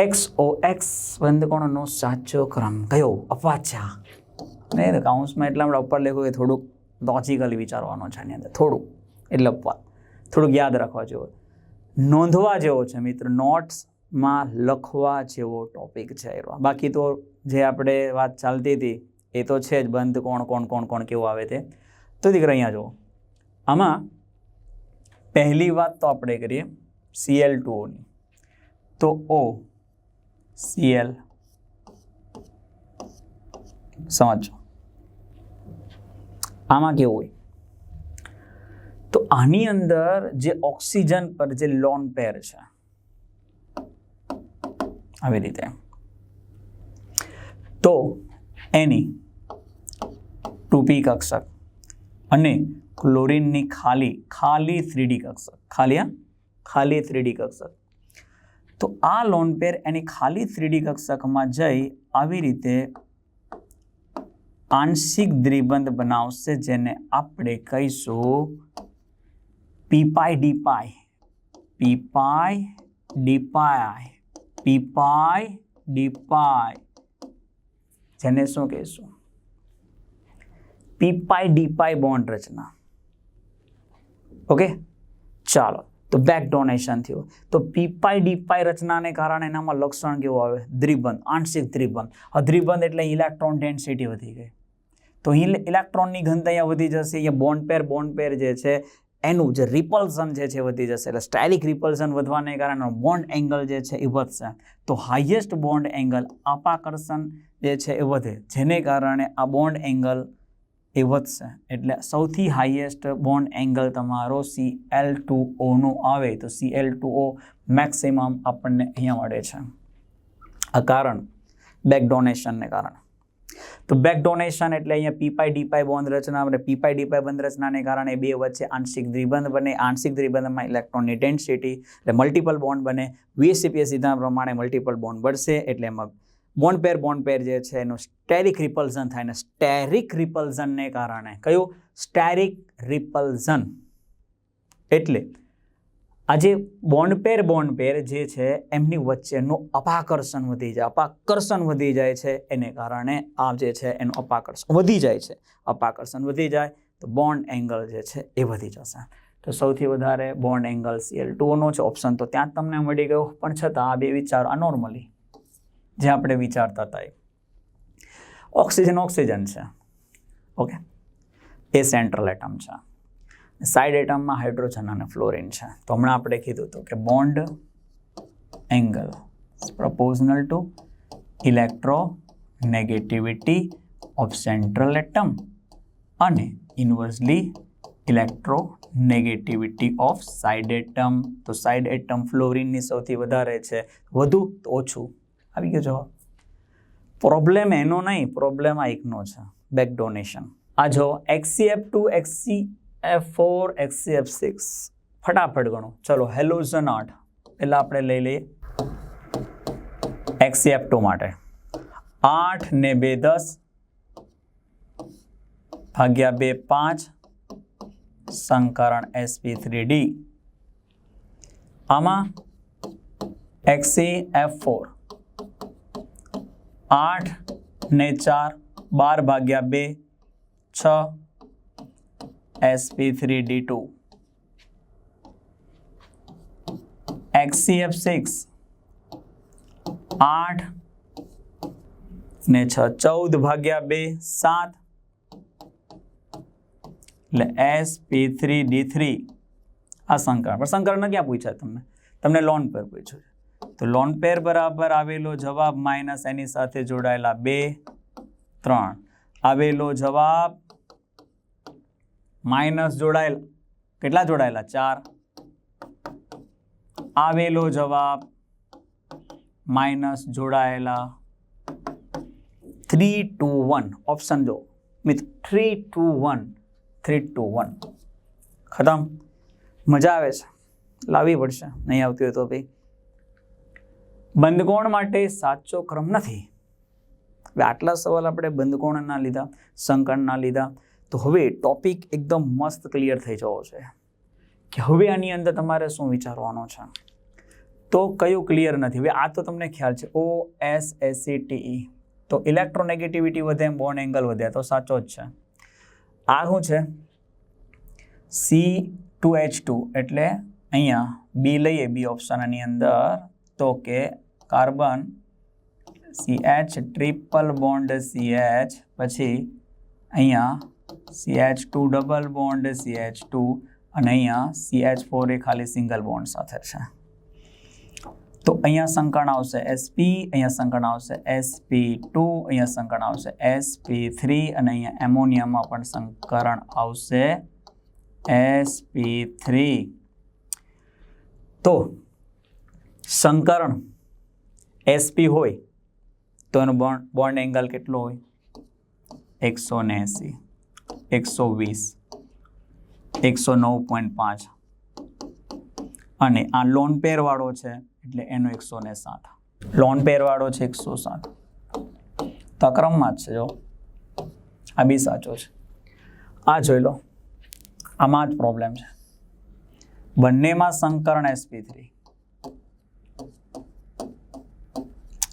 X ઓ x બંધકોણનો સાચો ક્રમ. કયો? અપાચા નહીં તો કાઉન્સમાં એટલા આપણે ઉપર લખ્યું કે થોડુંક લોજિકલી વિચારવાનો છે આની અંદર. થોડુંક. એટલે અપવાદ થોડુંક યાદ રાખવા જેવો. નોંધવા જેવો છે મિત્ર. નોટ્સમાં લખવા જેવો ટોપિક છે બાકી તો જે આપણે વાત ચાલતી હતી, એ તો છે જ બંધ કોણ કોણ કોણ કોણ કેવું આવે તે. તો દીકરા અહીંયા જુઓ. આમાં પહેલી વાત તો આપણે કરીએ. સીએલ ટુઓની તો ઓ સીએલ સમજો આમાં કેવું હોય? તો આની અંદર જે ઓક્સિજન પર જે લોન પેર છે, આવી રીતે. તો એની ટુપી કક્ષક અને ક્લોરિનની ખાલી ખાલી થ્રીડી કક્ષક. ખાલી, હા? ખાલી થ્રીડી કક્ષક. તો આ લોન પેર એની ખાલી થ્રીડી કક્ષકમાં જઈ આવી રીતે આંશિક દ્વિબંધ બનાવશે, જેને આપણે કહીશું પીપાઈ ડીપાઈ પીપાઈ ડીપાઈ પીપાઈ ડીપાઈ જેને શું કહીશું? પીપાઈ ડીપાઈ બોન્ડ રચના. ઓકે ચાલો. તો બેક ડોનેશન થયું. તો પીપાઈ ડીપાઈ રચનાને કારણે એનામાં લક્ષણ કેવું આવે? દ્રિબંધ, આંશિક દ્રિબંધ. દ્રિબંધ એટલે ઇલેક્ટ્રોન ડેન્સિટી વધી ગઈ. તો ઇલેક્ટ્રોનની ઘનતા અહીંયા વધી જશે. અહીંયા બોન્ડ પેર બોન્ડ પેર જે છે, એનું જે રિપલ્સન જે છે વધી જશે. એટલે સ્ટાઇલિક રિપલ્સન વધવાને કારણે બોન્ડ એંગલ જે છે એ વધશે. તો હાઈએસ્ટ બોન્ડ એંગલ આપાકર્ષણ જે છે એ વધે. જેને કારણે આ બોન્ડ એંગલ એ વધશે. એટલે સૌથી હાઈએસ્ટ બોન્ડ એંગલ તમારો સી એલ ટુ ઓનો આવે તો C L two O maximum આપણને અહીંયા મળે છે. આ કારણ બેક ડોનેશનને કારણે. તો બેક ડોનેશન એટલે અહીંયા પીપાઈ ડીપાઈ બોન્ડ રચના અને પીપાઈ ડીપાઈ બંધ રચનાને કારણે બે વચ્ચે આંશિક દ્વિબંધ બને. આંશિક દ્વિબંધમાં ઇલેક્ટ્રોનની ડેન્સિટી એટલે મલ્ટિપલ બોન્ડ બને. વીએસસીપીએ સિદ્ધાંત પ્રમાણે મલ્ટિપલ બોન્ડ બળશે એટલે એમાં બોન્ડ પેર બોન્ડ પેર જે છે, એનું સ્ટેરિક રિપલ્ઝન થાય ને સ્ટેરિક રિપલ્ઝનને કારણે કયું? સ્ટેરિક રિપલ્ઝન એટલે આજે બોન્ડ પેર બોન્ડ પેર જે છે, એમની વચ્ચેનું અપાકર્ષણ વધી જાય. અપાકર્ષણ વધી જાય છે, એને કારણે આ જે છે, એનું અપાકર્ષણ વધી જાય છે. અપાકર્ષણ વધી જાય, તો બોન્ડ એંગલ જે છે, એ વધી જશે. તો સૌથી વધારે બોન્ડ એંગલ સીએલ ટુનો છે ઓપ્શન તો ત્યાં જ તમને મળી ગયો. પણ છતાં આ બે વિચારો આ નોર્મલી જે આપણે વિચારતા હતા એ. ઓક્સિજન ઓક્સિજન છે. ઓકે? એ સેન્ટ્રલ એટમ છે. સાઇડ એટમમાં હાઇડ્રોજન અને ફ્લોરિન છે. તો હમણાં આપણે કીધું હતું કે bond angle proportional to electronegativity of central atom અને inversely electronegativity of side atom તો સાઇડ એટમ ફ્લોરિનની સૌથી વધારે છે. વધુ તો ઓછું. આવી ગયો જવાબ. પ્રોબ્લેમ એનો નહીં પ્રોબ્લેમ આ એકનો છે. બેક ડોનેશન આ જો XeF two Xe F four XeF six ફટાફટ ગણો. ચલો હેલોઝન આઠ. એટલે આપણે લઈ લઈએ. એક્સીએફ ટુ માટે. આઠ ને બે દસ ભાગ્યા બે પાંચ સંકરણ એસપી થ્રી ડી આમાં એક્સી એફ ફોર આઠ ને ચાર બાર ભાગ્યા બે છ SP three D two XeF six આઠ ને છ ચૌદ ભાગ્યા બે સાત એટલે S P three D three આ સંકરણ પણ સંકરણ ક્યાં પૂછ્યા તમને તમને લોન પર પૂછ્યું છે તો લોન પેર બરાબર આવેલો જવાબ માઇનસ એની સાથે જોડાયેલા બે, ત્રણ. આવેલો જવાબ માઇનસ જોડાયેલા, કેટલા જોડાયેલા? ચાર. આવેલો જવાબ માઇનસ જોડાયેલા થ્રી ટુ વન. ઓપ્શન જો મિત્ર three two one, three two one. ખતમ. મજા આવે છે. લાવવી પડશે. નહીં આવતી હોય તો ભાઈ. બંધકોણ માટે સાચો ક્રમ નથી. હવે આટલા સવાલ આપણે બંધકોણના લીધા સંકળના લીધા, તો હવે ટોપિક એકદમ મસ્ત ક્લિયર થઈ જવો છે કે હવે આની અંદર તમારે શું વિચારવાનું છે? તો કયું ક્લિયર નથી? હવે આ તો તમને ખ્યાલ છે ઓ એસ એસી ટીઈ તો ઇલેક્ટ્રોનેગેટિવિટી વધે એમ બોન્ડ એંગલ વધે, તો સાચો જ છે. આ શું છે? સી ટુ એચ ટુ, એટલે અહીંયા બી લઈએ બી ઓપ્શનની અંદર, તો કે carbon C H triple bond C H પછી અહીંયા H two double bond C H two અને અહીંયા સી એચ ફોર એ ખાલી સિંગલ બોન્ડ સાથે છે. તો અહીંયા સંકરણ આવશે એસપી અહીંયા સંકરણ આવશે એસપી ટુ અહીંયા સંકરણ આવશે એસપી થ્રી અને અહીંયા એમોનિયામાં પણ સંકરણ આવશે એસપી થ્રી તો સંકરણ એસપી હોય, તો એનો બોન્ડ બોન્ડ એંગલ કેટલો હોય? એકસો ને એંસી, એકસો વીસ, એકસો નવ પોઈન્ટ પાંચ. અને આ લોન પેરવાળો છે, એટલે એનો એકસો ને સાત. લોન પેરવાળો છે એકસો સાત. તો આ ક્રમમાં જ છે, જો. આ બી સાચો છે. આ જોઈ લો. આમાં જ પ્રોબ્લેમ છે. બંનેમાં સંકરણ એસપી થ્રી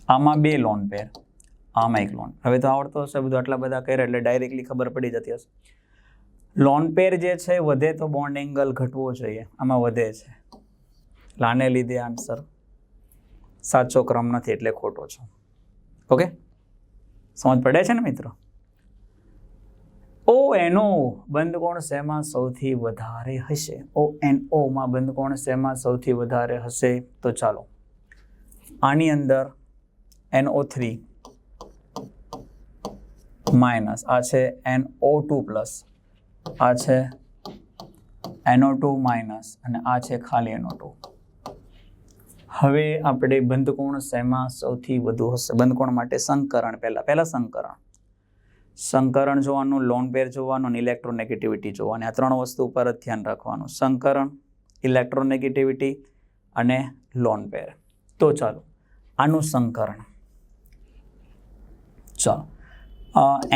આમાં બે લોન પેર આમાં એક લોન હવે તો આવડતો હશે બધું આટલા બધા કર્યા એટલે ડાયરેક્ટલી ખબર પડી જતી હશે. લોન પેર જે છે, વધે તો બોન્ડ એંગલ ઘટવો જોઈએ. આમાં વધે છે. લાને લીધે આન્સર સાચો ક્રમ નથી એટલે ખોટો છો. ઓકે સમજ પડે છે ને મિત્રો? ઓ એનો બંધ કોણ શેમાં સૌથી વધારે હશે? ઓ એન ઓમાં બંધકોણ શેમાં સૌથી વધારે હશે? તો ચાલો. આની અંદર એનઓ થ્રી માઇનસ, આ છે એન ઓ ટુ પ્લસ, આ છે એનઓ ટુ માઇનસ અને આ છે ખાલી એનઓ ટુ. હવે આપણે બંધકોણ શેમાં સૌથી વધુ હશે? બંધકોણ માટે સંકરણ પહેલાં પહેલાં સંકરણ. સંકરણ જોવાનું લોન પેર જોવાનું અને ઇલેક્ટ્રોનેગેટિવિટી જોવાની. આ ત્રણ વસ્તુ ઉપર ધ્યાન રાખવાનું. સંકરણ ઇલેક્ટ્રોનેગેટિવિટી અને લોન પેર તો ચાલો, આનું સંકરણ. ચાલો.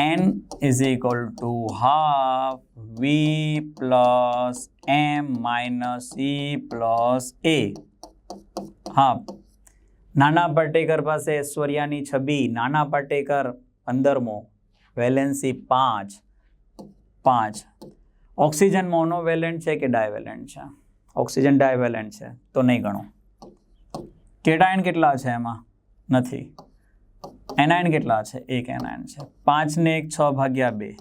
N is equal to half V plus M minus E plus A half Nana Patekar પાસે ઐશ્વર્યાની છબી, નાના પાટેકર પંદરમો વેલેન્સી પાંચ પાંચ. ઓક્સિજન મોનોવેલેન્ટ છે કે ડાયવેલેન્ટ છે? ઓક્સિજન ડાયવેલેન્ટ છે, તો નહીં ગણો. કેટાયન કેટલા છે એમાં? નથી. એનાયન કેટલા છે? એક એનાયન છે. પાંચ ને એક છ ભાગ્યા બે.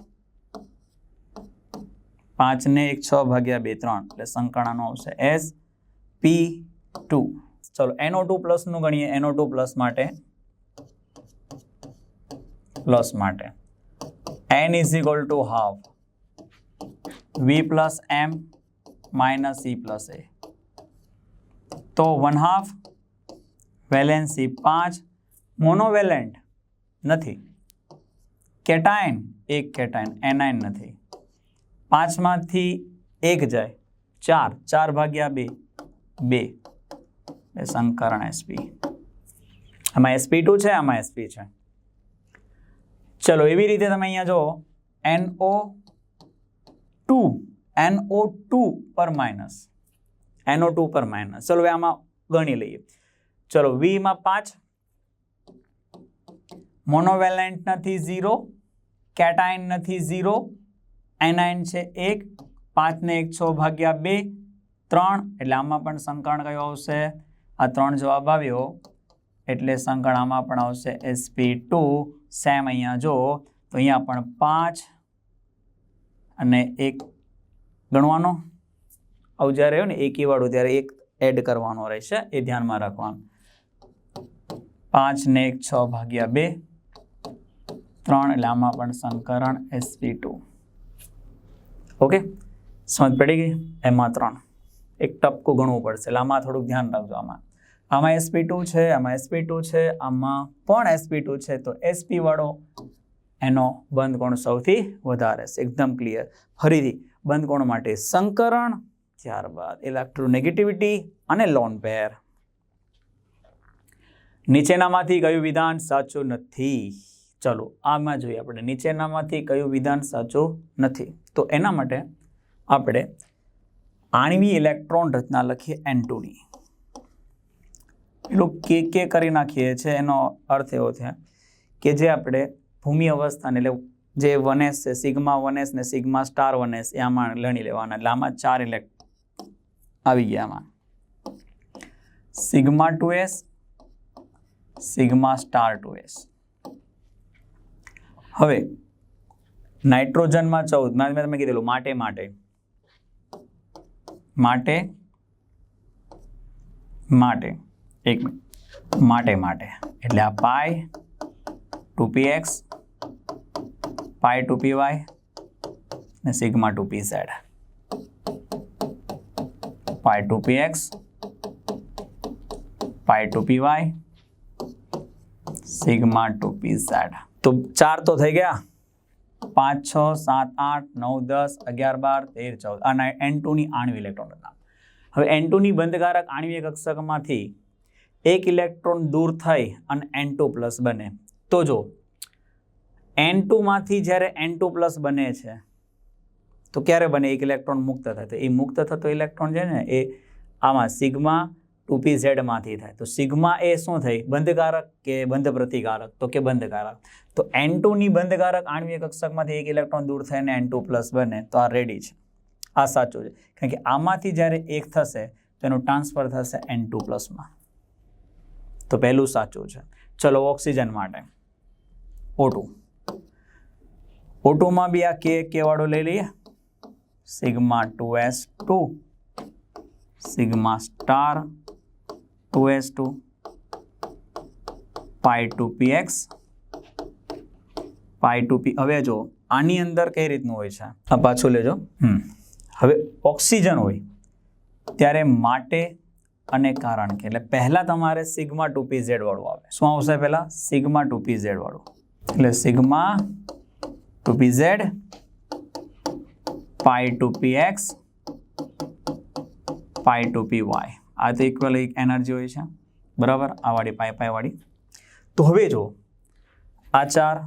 પાંચ ને એક છ ભાગ્યા બે, ત્રણ. એટલે સંકળાનો આવશે એસ પી ટુ. ચલો, એનો ટુ પ્લસનું ગણીએ. એનો ટુ પ્લસ માટે પ્લસ માટે. N is equal to half. V plus M minus C plus A. તો વન હાફ વેલેન્સી પાંચ. મોનોવેલેન્ટ નથી. કેટાયન, એક કેટાયન, એનાયન નથી. પાંચમાંથી એક જાય. ચાર ચાર ભાગ્યા બે બે. સંકરણ એસપી. આમાં એસપી ટુ છે, આમાં એસપી છે. ચલો, એવી રીતે તમે અહીંયા જો, એનઓ ટુ એનઓ ટુ પર માઇનસ. એનઓ ટુ પર માઇનસ. ચલો, હવે આમાં ગણી લઈએ. ચલો, વીમાં પાંચ મોનોવેલેન્ટ નથી ઝીરો કેટાઇન નથી ઝીરો એનાઇન છે એક, પાંચને એક છ ભાગ્યા બે, ત્રણ, એટલે આમાં પણ સંકરણ કયો આવશે? આ ત્રણ જવાબ આવ્યો, એટલે સંકળ આમાં પણ આવશે એસપી ટુ સેમ અહીંયા જો, તો અહીંયા પણ પાંચ અને એક ગણવાનો. આવું જ્યારે રહ્યો ને, એકી વાળું, ત્યારે એક એડ કરવાનો રહેશે, એ ધ્યાનમાં રાખવાનું. પાંચ ને એક છ ભાગ્યા બે ત્રણ એટલે આમાં પણ સંકરણ એસપી ટુ ઓકે સમજ પડી ગઈ? એમાં ત્રણ. એક ટપકું ગણવું પડશે, એટલે આમાં થોડુંક ધ્યાન રાખજો આમાં. આમાં એસપી ટુ છે, આમાં એસપી ટુ છે, આમાં પણ એસપી ટુ છે, તો એસપી વાળો એનો બંધ કોણ સૌથી વધારે છે. એકદમ ક્લિયર ફરીથી બંધ કોણ માટે સંકરણ, ત્યારબાદ ઇલેક્ટ્રોનેગેટિવિટી અને લોન પેર નીચેનામાંથી કયું વિધાન સાચું નથી? ચલો આમાં જોઈએ આપણે. નીચેનામાંથી કયું વિધાન સાચું નથી? તો એના માટે આપણે આણવી ઇલેક્ટ્રોન રચના લખીએ એન ટુની એટલું કે કે કરી નાખીએ છીએ એનો અર્થ એવો છે કે જે આપણે ભૂમિ અવસ્થાને એટલે જે વનેસ છે, સિગ્મા વનેસ ને સિગ્મા સ્ટાર વનેસ એ આમાં લણી લેવાના. એટલે આમાં ચાર ઇલેક્ટ આવી ગયા આમાં. Sigma two S, sigma star two S. હવે, નાઇટ્રોજનમાં ચૌદ મેં તમે કીધેલું, માટે માટે. માટે માટે. એક મિનિટ. માટે માટે. એટલે આ pi, two P X, pi two P Y, ને sigma two P Z. Pi two P X, pi two P Y, sigma two P Z. તો ચાર તો થઈ ગયા. પાંચ, છ, સાત, આઠ, નવ, દસ, અગિયાર, બાર, તેર, ચૌદ. અને એન ટુની આણવી ઇલેક્ટ્રોન હતા. હવે એન ટુની બંધકારક આણ્વીય કક્ષકમાંથી એક ઇલેક્ટ્રોન દૂર થઈ અને એન ટુ પ્લસ બને. તો જો એન ટુમાંથી જ્યારે એન ટુ પ્લસ બને છે, તો ક્યારે બને? એક ઇલેક્ટ્રોન મુક્ત થાય. તો એ મુક્ત થતો ઇલેક્ટ્રોન છે ને, એ આમાં સિગ્મા ટુ પી ઝેડમાંથી થાય. તો સિગ્મા એ શું થઈ? બંધકારક કે બંધ પ્રતિકારક તો કે બંધકારક. તો એન ટુની બંધકારક આણ્વીય કક્ષકમાંથી એક ઇલેક્ટ્રોન દૂર થઈને એન ટુ પ્લસ બને, તો આ રેડી છે. આ સાચું છે. કારણ કે આમાંથી જ્યારે એક થશે, તો એનું ટ્રાન્સફર થશે એન ટુ પ્લસમાં તો પહેલું સાચું છે. ચલો, ઓક્સિજન માટે. ઓટુ ઓટુમાં બી આ કે કે વાળો લઈ લઈએ. Sigma two S two. Sigma star. Two S two pi two P X pi two P હવે જો આની અંદર કઈ રીતનું હોય છે? આ પાછું લેજો. હવે ઓક્સિજન હોય ત્યારે માટે અને કારણ કે એટલે પહેલાં તમારે સિગ્મા ટુ પી ઝેડ વાળું આવે. શું આવશે પહેલાં? સિગ્મા ટુ પી ઝેડ વાળું. એટલે sigma two P Z pi two P X pi two P Y. આ તો ઇક્વલ એનર્જી હોય છે. બરાબર? આ વાળી પાઈ પાઈ વાળી. તો હવે જો આ ચાર,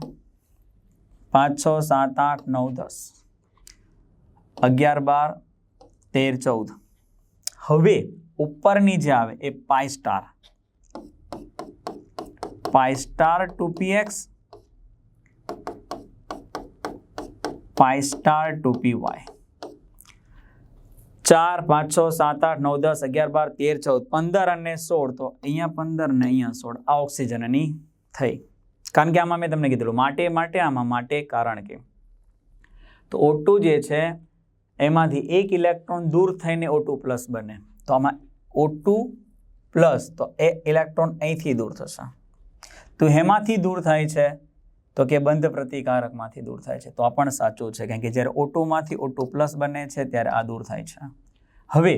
પાંચ, છ, સાત, આઠ, નવ, દસ. અગિયાર, બાર, તેર, ચૌદ. હવે ઉપરની જે આવે એ pi star pi star two P X pi star two P Y ચાર, પાંચ, છ, સાત, આઠ, નવ, દસ, અગિયાર, બાર, તેર, ચૌદ, પંદર અને સોળ. તો અહીંયા પંદર ને અહીંયા સોળ. આ ઓક્સિજનની થઈ. કારણ કે આમાં મેં તમને કીધેલું માટે માટે, આમાં માટે, કારણ કે. તો ઓટુ જે છે, એમાંથી એક ઇલેક્ટ્રોન દૂર થઈને ઓટુ પ્લસ બને. તો આમાં ઓટુ પ્લસ તો એ ઇલેક્ટ્રોન અહીંથી દૂર થશે. તો હેમાંથી દૂર થાય છે તો કે બંધ પ્રતિકારકમાંથી દૂર થાય છે તો આ પણ સાચું છે કારણ કે જ્યારે ઓટુમાંથી ઓટુ પ્લસ બને છે ત્યારે આ દૂર થાય છે હવે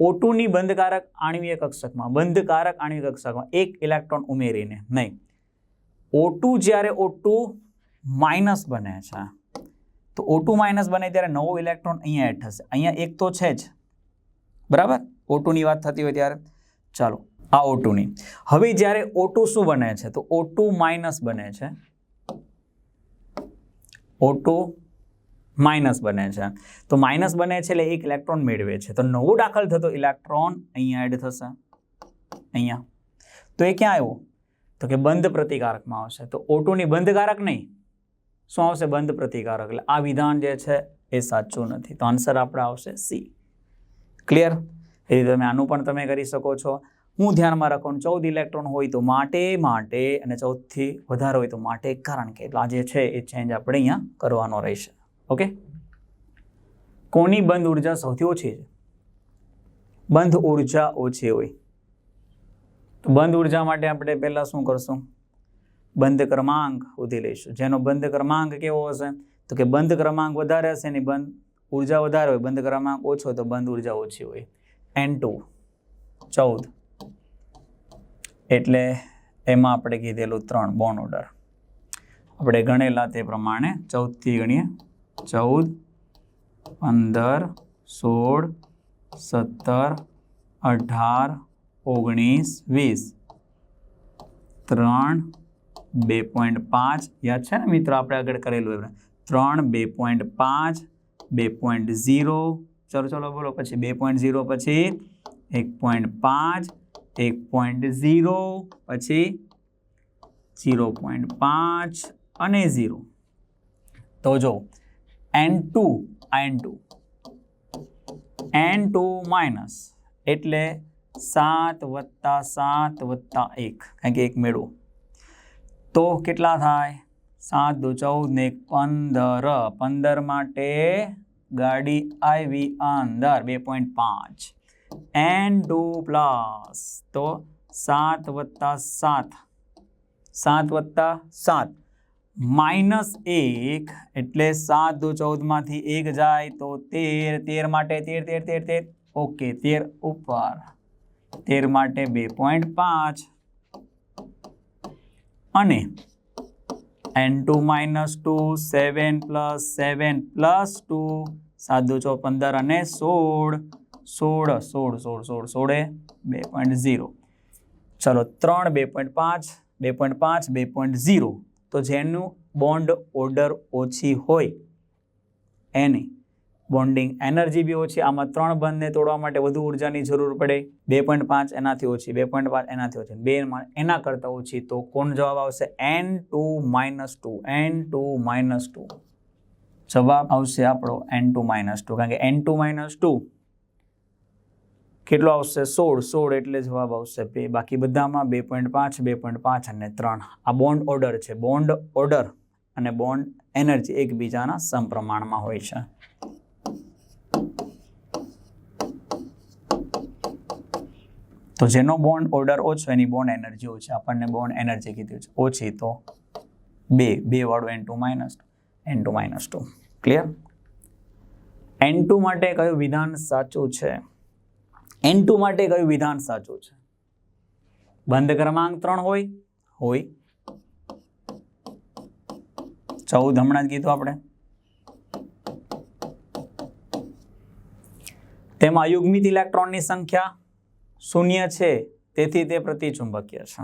ઓટુની બંધકારક આણ્વીય કક્ષકમાં બંધકારક આણ્વીય કક્ષકમાં એક ઇલેક્ટ્રોન ઉમેરીને નહીં ઓટુ જ્યારે ઓટુ માઇનસ બને છે તો ઓટુ માઇનસ બને ત્યારે નવો ઇલેક્ટ્રોન અહીંયા એડ થશે અહીંયા એક તો છે જ બરાબર ઓટુની વાત થતી હોય ત્યારે ચાલો આ ઓટુની હવે જ્યારે ઓટુ શું બને છે તો ઓટુ માઇનસ બને છે ઓટુ માઇનસ બને છે. તો માઇનસ બને છે એટલે એક ઇલેક્ટ્રોન મેળવે છે. તો નવો દાખલ થતો ઇલેક્ટ્રોન અહીંયા એડ થશે. અહીંયા. તો એ ક્યાં આવ્યો? તો કે બંધ પ્રતિકારકમાં આવશે. તો ઓટુની બંધકારક નહીં. શું આવશે? બંધ પ્રતિકારક. એટલે આ વિધાન જે છે એ સાચું નથી. તો આન્સર આપણે આવશે સી ક્લિયર એ રીતે તમે આનું પણ તમે કરી શકો છો. હું ધ્યાનમાં રાખું ચૌદ ઇલેક્ટ્રોન હોય તો માટે માટે અને ચૌદથી વધારે હોય તો માટે, કારણ કે એટલે જે છે એ ચેન્જ આપણે અહીંયા કરવાનો રહેશે. ઓકે કોની બંધ ઊર્જા સૌથી ઓછી છે? બંધ ઊર્જા ઓછી હોય. તો બંધ ઊર્જા માટે આપણે પહેલાં શું કરશું? બંધ ક્રમાંક શોધી લઈશું. જેનો બંધ ક્રમાંક કેવો હશે? તો કે બંધ ક્રમાંક વધારે હશે ને બંધ ઊર્જા વધારે હોય, બંધ ક્રમાંક ઓછો તો બંધ ઊર્જા ઓછી હોય. એન ટુ ચૌદ. એટલે એમાં આપણે કીધેલું ત્રણ બોન ઓર્ડર આપણે ગણેલા તે પ્રમાણે ચૌદથી ગણીએ. ચૌદ, પંદર, સોળ, સત્તર, અઢાર, ઓગણીસ, વીસ. ત્રણ, બે પોઈન્ટ પાંચ. યાદ છે ને મિત્રો આપણે આગળ કરેલું એમને? ત્રણ, બે પોઈન્ટ પાંચ, બે પોઈન્ટ ઝીરો ચલો ચલો, બોલો. પછી બે પોઈન્ટ ઝીરો પછી એક પોઈન્ટ પાંચ. એક પોઈન્ટ ઝીરો પછી ઝીરો પોઈન્ટ પાંચ અને ઝીરો તો જો N two N two N two minus એટલે સાત વત્તા સાત વત્તા એક, કારણ કે એક મેળવો. તો કેટલા થાય? સાત દો ચૌદ ને પંદર. પંદર માટે ગાડી આવી અંદર, બે પોઈન્ટ પાંચ. એન ટુ પ્લસ તો સાત વત્તા સાત. સાત વત્તા સાત. માઇનસ એક એટલે સાત દો ચૌદમાંથી એક જાય તો તેર. તેર માટે તેર તેર તેર તેર. ઓકે, તેર ઉપર. તેર માટે બે પોઈન્ટ પાંચ. અને N two minus two seven plus seven plus two. સાત દો ચૌદ પંદર અને સોળ. સોળ સોળ સોળ સોળ, સોળે, બે પોઈન્ટ ઝીરો. ચલો ત્રણ, બે પોઈન્ટ પાંચ, બે પોઈન્ટ પાંચ, બે પોઈન્ટ ઝીરો. તો જેનું બોન્ડ ઓર્ડર ઓછી હોય, એની બોન્ડિંગ એનર્જી બી ઓછી, આમાં ત્રણ બંધને તોડવા માટે વધુ ઉર્જાની જરૂર પડે. બે પોઈન્ટ પાંચ એનાથી ઓછી, બે પોઈન્ટ પાંચ એનાથી ઓછી. બે એના કરતાં ઓછી તો કોણ જવાબ આવશે? N two minus two, N two minus two. જવાબ આવશે આપણો એન ટુ માઇનસ ટુ. કારણ કે એન ટુ માઇનસ ટુ કેટલો આવશે? સોળ. સોળ એટલે જવાબ આવશે બે. બાકી બધામાં બે પોઈન્ટ પાંચ, બે પોઈન્ટ પાંચ અને ત્રણ. આ બોન્ડ ઓર્ડર છે. બોન્ડ ઓર્ડર અને બોન્ડ એનર્જી એકબીજાના સમપ્રમાણમાં હોય છે. તો જેનો બોન્ડ ઓર્ડર ઓછો એની બોન્ડ એનર્જી ઓછી. આપણને બોન્ડ એનર્જી કીધું છે. ઓછી તો બે. બે વાળું N two minus N two minus two clear N two માટે કયું વિધાન સાચું છે? એન ટુ માટે કયું વિધાન સાચું છે? બંધ ક્રમાંક ત્રણ હોય હોય. ચૌદ હમણાં જ કીધું આપણે. તેમાં અયુગ્મિત ઇલેક્ટ્રોનની સંખ્યા શૂન્ય છે, તેથી તે પ્રતિચુંબકીય છે.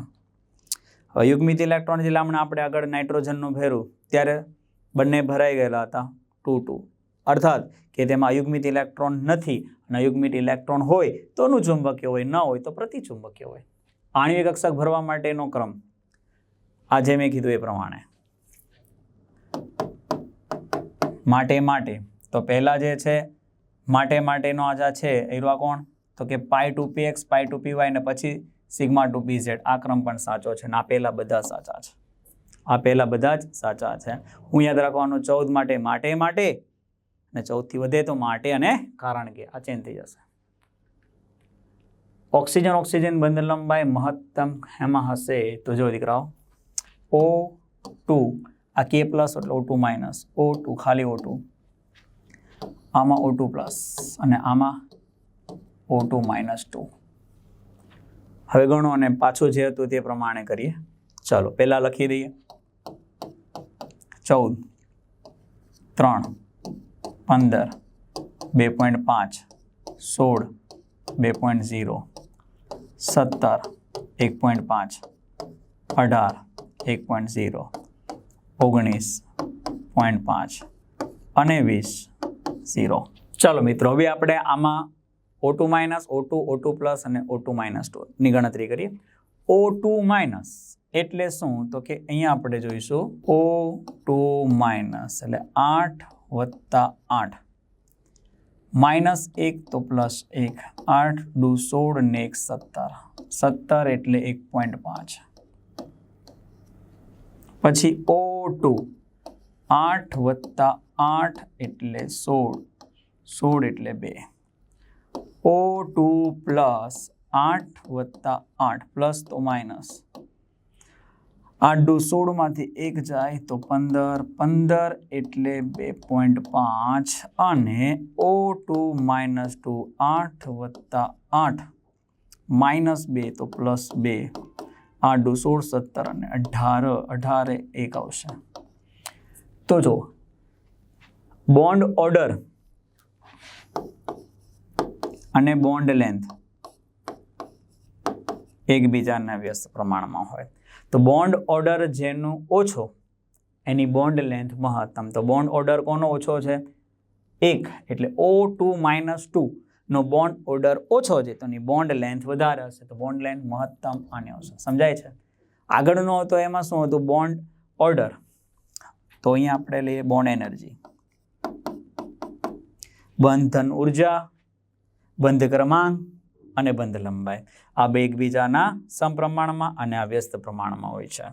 હવે યુગ્મિત ઇલેક્ટ્રોન જે હમણાં આપણે આગળ નાઇટ્રોજનનું ભેરું ત્યારે બંને ભરાઈ ગયેલા હતા, ટુ ટુ. અર્થાત કે તેમાં અયુગ્મિત ઇલેક્ટ્રોન નથી અને અયુગ્મિત ઇલેક્ટ્રોન હોય તો ચુંબકીય હોય, ન હોય તો પ્રતિચુંબકીય હોય. આણ્વિક કક્ષક ભરવા માટેનો ક્રમ. આજે મેં કીધું એ પ્રમાણે. માટે માટે. તો પહેલાં જે છે, માટે માટેનો આજા છે એરવા કોણ? તો કે pi two P X pi two P Y ને પછી સિગ્મા ટુ પી ઝેડ આ ક્રમ પણ સાચો છે ને આ પહેલાં બધા સાચા છે. આ પહેલાં બધા જ સાચા છે. હું યાદ રાખવાનું, ચૌદ માટે માટે માટે અને ચૌદથી વધે તો માટે અને કારણ કે આ ચેન્જ થઈ જશે. ઓક્સિજન ઓક્સિજન બંધ લંબાઈ મહત્તમ એમાં હશે તો જો દીકરાઓ ઓ ટુ આ કે પ્લસ એટલે O two minus O two ખાલી ઓ ટુ આમાં ઓ ટુ પ્લસ અને આમાં ઓ ટુ માઇનસ ટુ હવે ગણો અને પાછું જે હતું તે પ્રમાણે કરીએ. ચાલો, પહેલાં લખી દઈએ. ચૌદ. ત્રણ. પંદર, બે પોઈન્ટ પાંચ, સોળ, બે પોઈન્ટ ઝીરો, સત્તર, એક પોઈન્ટ પાંચ, અઢાર, એક પોઈન્ટ ઝીરો, ઓગણીસ, પોઈન્ટ પાંચ અને વીસ, ઝીરો. ચાલો મિત્રો, હવે આપણે આમાં O two minus O two O two plus અને ઓ ટુ માઇનસ ટુની ગણતરી કરીએ. ઓ ટુ માઇનસ એટલે શું? તો કે અહીંયા આપણે જોઈશું ઓ ટુ માઇનસ એટલે આઠ વત્તા આઠ માઇનસ એક તો પ્લસ એક આઠ દુ સોળ ને એક સત્તર સત્તર એટલે એક પોઈન્ટ પાંચ પછી ઓ ટુ આઠ વત્તા આઠ એટલે સોળ સોળ એટલે બે ઓ ટુ પ્લસ આઠ વત્તા આઠ પ્લસ તો માઇનસ દુ સોળમાંથી એક જાય તો પંદર પંદર એટલે બે પોઈન્ટ પાંચ અને ઓ ટુ માઇનસ ટુ આઠ વત્તા આઠ. માઇનસ બે તો પ્લસ બે. દુ સોળ, સત્તર અને અઢાર, અઢારે એક આવશે. તો જો બોન્ડ ઓર્ડર અને બોન્ડ લેન્થ એકબીજાના વ્યસ્ત પ્રમાણમાં હોય. તો બોન્ડ ઓર્ડર જેનું ઓછો, એની બોન્ડ લેન્થ મહત્તમ. તો બોન્ડ ઓર્ડર કોનો ઓછો છે? એક, એટલે ઓ ટુ માઇનસ ટુ નો બોન્ડ ઓર્ડર ઓછો છે, તો એની બોન્ડ લેન્થ વધારે હશે, તો બોન્ડ લેન્થ મહત્તમ આને આવશે સમજાય છે? આગળનો હતો, એમાં શું હતું? બોન્ડ ઓર્ડર તો અહીંયા આપણે લઈએ બોન્ડ એનર્જી બંધન ઊર્જા, બંધ ક્રમાંક અને બંધ લંબાઈ આ બે એકબીજાના સમપ્રમાણમાં અને આ વ્યસ્ત પ્રમાણમાં હોય છે.